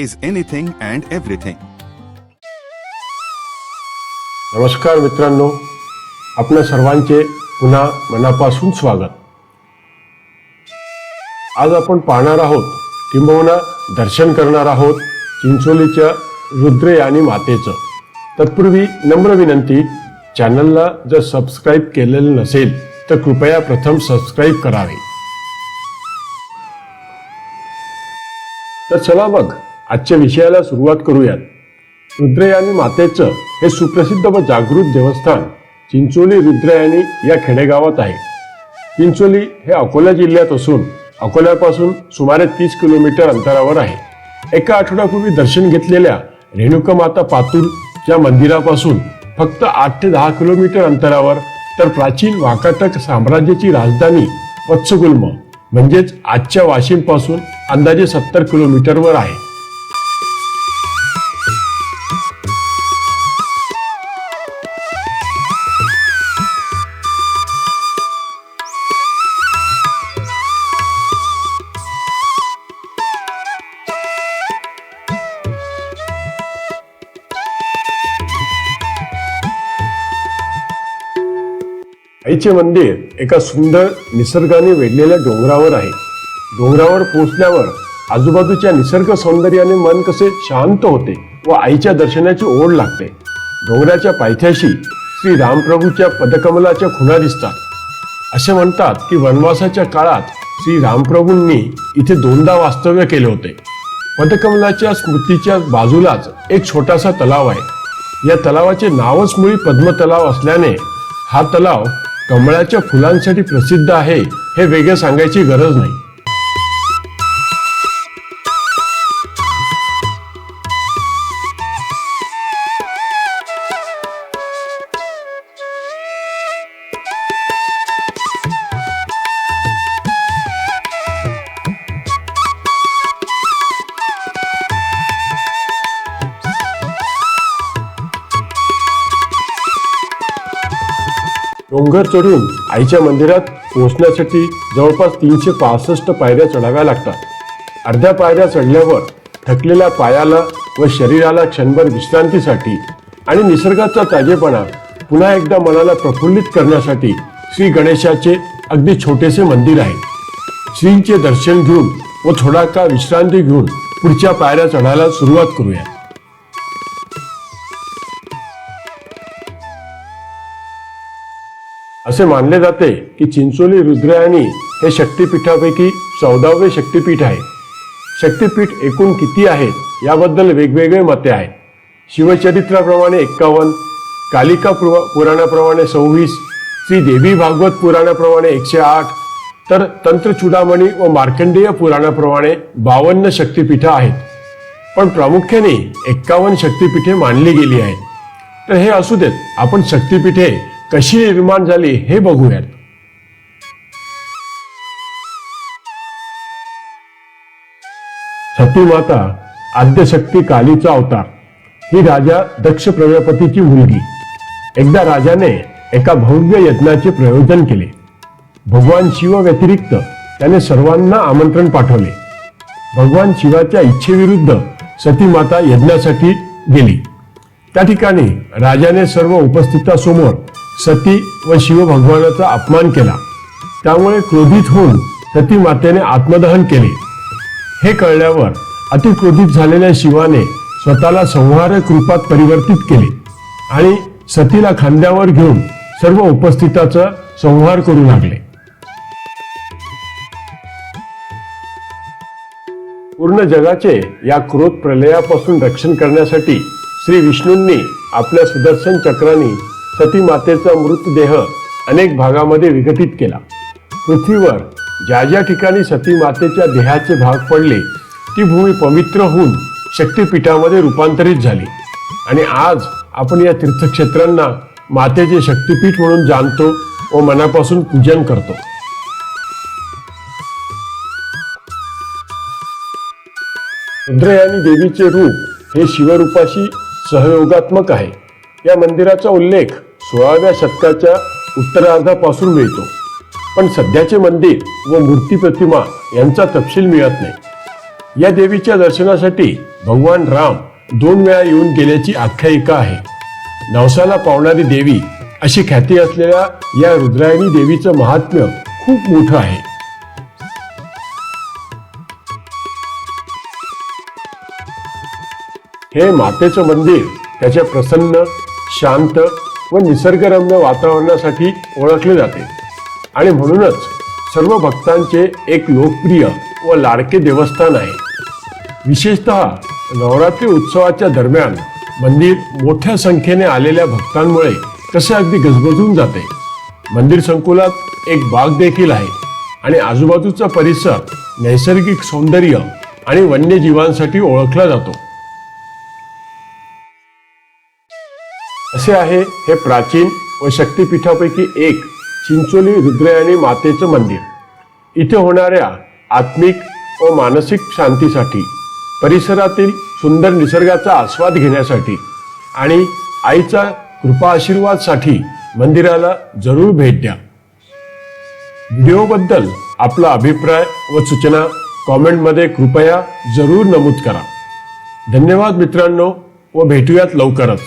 says anything and everything. नमस्कार मित्रांनो आपल्या सर्वांचे पुन्हा मनापासून स्वागत. आज आपण पाहणार आहोत किंबहुना दर्शन करणार आहोत चिंचोलीच्या आणि मातेचं. तत्पूर्वी नम्र विनंती चॅनलला जर सबस्क्राईब केलेलं नसेल तर कृपया प्रथम सबस्क्राईब करावे. तर चला मग आजच्या विषयाला सुरुवात करूयात. रुद्रयानी मातेचं हे सुप्रसिद्ध व जागृत देवस्थान चिंचोली रुद्रयानी या खेडेगावात आहे. चिंचोली हे अकोला जिल्ह्यात असून अकोल्यापासून सुमारे तीस किलोमीटर अंतरावर आहे. एका आठवड्यापूर्वी दर्शन घेतलेल्या रेणुका माता पातूरच्या मंदिरापासून फक्त आठ ते दहा किलोमीटर अंतरावर तर प्राचीन वाकाटक साम्राज्याची राजधानी वत्सगुल्म म्हणजेच आजच्या वाशिमपासून अंदाजे सत्तर किलोमीटरवर आहे. आईचे मंदिर एका सुंदर निसर्गाने वेढलेल्या डोंगरावर आहे. डोंगरावर पोहोचल्यावर आजूबाजूच्या निसर्ग सौंदर्याने मन कसे शांत होते व आईच्या दर्शनाची ओढ लागते. डोंगराच्या पायथ्याशी श्री रामप्रभूच्या पदकमलाच्या खुणा दिसतात. असे म्हणतात की वनवासाच्या काळात श्री रामप्रभूंनी इथे दोनदा वास्तव्य केले होते. पदकमलाच्या स्मृतीच्या बाजूलाच एक छोटासा तलाव आहे. या तलावाचे नावच मुळी पद्म तलाव असल्याने हा तलाव कमळाच्या फुलांसाठी प्रसिद्ध आहे हे वेगळं सांगायची गरज नाही. डोंगर चढून आईच्या मंदिरात पोहोचण्यासाठी जवळपास तीनशे पासष्ट पायऱ्या चढाव्या लागतात. अर्ध्या पायऱ्या चढल्यावर थकलेल्या पायाला व शरीराला क्षणभर विश्रांतीसाठी आणि निसर्गाचा ताजेपणा पुन्हा एकदा मनाला प्रफुल्लित करण्यासाठी श्री गणेशाचे अगदी छोटेसे मंदिर आहे. श्रींचे दर्शन घेऊन व थोडा काळ विश्रांती घेऊन पुढच्या पायऱ्या चढायला सुरुवात करूया. असे मानले जाते की चिंचोली रुद्रायणी हे शक्तिपीठापैकी चौदावे शक्तिपीठ आहे. शक्तिपीठ एकूण किती आहेत याबद्दल वेगवेगळे मते आहेत. शिवचरित्राप्रमाणे एक्कावन्न कालिका पुराणाप्रमाणे सव्वीस श्री देवी भागवत पुराणाप्रमाणे एकशे आठ तर तंत्रचूडामणी व मार्कंडेय पुराणाप्रमाणे बावन्न शक्तिपीठं आहेत. पण प्रामुख्याने एक्कावन्न शक्तिपीठे मानली गेली आहेत. तर हे असू देत आपण शक्तिपीठे कशी निर्माण झाली हे बघूयात. सती माता आद्यशक्ती कालीचा अवतार. ही राजा दक्ष प्रजापतीची मुलगी. एकदा राजाने एका भव्य यज्ञाचे प्रयोजन केले. भगवान शिव व्यतिरिक्त त्याने सर्वांना आमंत्रण पाठवले. भगवान शिवाच्या इच्छेविरुद्ध सती माता यज्ञासाठी गेली. त्या ठिकाणी राजाने सर्व उपस्थितांसमोर सती व शिव भगवानाचा अपमान केला. त्यामुळे क्रोधित होऊन सती मातेने आत्मदहन केले. हे कळल्यावर अतिक्रोधित झालेल्या शिवाने स्वतःला संहारक रूपात परिवर्तित केले आणि सतीला खांद्यावर घेऊन सर्व उपस्थिताचा संहार करू लागले. पूर्ण जगाचे या क्रोध प्रलयापासून रक्षण करण्यासाठी श्री विष्णूंनी आपल्या सुदर्शन चक्राने सती मातेचा मृतदेह अनेक भागामध्ये विघटित केला. पृथ्वीवर ज्या ज्या ठिकाणी सती मातेच्या देहाचे भाग पडले ती भूमी पवित्र होऊन शक्तिपीठामध्ये रूपांतरित झाली. आणि आज आपण या तीर्थक्षेत्रांना मातेचे शक्तिपीठ म्हणून जाणतो व मनापासून पूजन करतो. रुद्रयानी देवीचे रूप हे शिवरूपाशी सहयोगात्मक आहे. या मंदिराचा उल्लेख सोळाव्या शतकाच्या उत्तरार्धापासून मिळतो. पण सध्याचे मंदिर व मूर्ती प्रतिमा यांचा तपशील मिळत नाही. या देवीच्या दर्शनासाठी भगवान राम दोन वेळा येऊन गेल्याची आख्यायिका आहे. नवसाला पावणारी देवी अशी ख्याती असलेल्या या रुद्रायणी देवीचं महात्म्य खूप मोठं आहे. हे मातेचं मंदिर त्याच्या प्रसन्न शांत व निसर्गरम्य वातावरणासाठी ओळखले जाते. आणि म्हणूनच सर्व भक्तांचे एक लोकप्रिय व लाडके देवस्थान आहे. विशेषतः नवरात्री उत्सवाच्या दरम्यान मंदिर मोठ्या संख्येने आलेल्या भक्तांमुळे कसे अगदी गजबजून जाते. मंदिर संकुलात एक बाग देखील आहे आणि आजूबाजूचा परिसर नैसर्गिक सौंदर्य आणि वन्यजीवांसाठी ओळखला जातो. असे आहे हे प्राचीन व शक्तिपीठापैकी एक चिंचोली रुद्रयाणी मातेचं मंदिर. इथे होणाऱ्या आत्मिक व मानसिक शांतीसाठी परिसरातील सुंदर निसर्गाचा आस्वाद घेण्यासाठी आणि आईचा कृपा आशीर्वादसाठी मंदिराला जरूर भेट द्या. व्हिडिओबद्दल आपला अभिप्राय व सूचना कॉमेंटमध्ये कृपया जरूर नमूद करा. धन्यवाद मित्रांनो व भेटूयात लवकरच.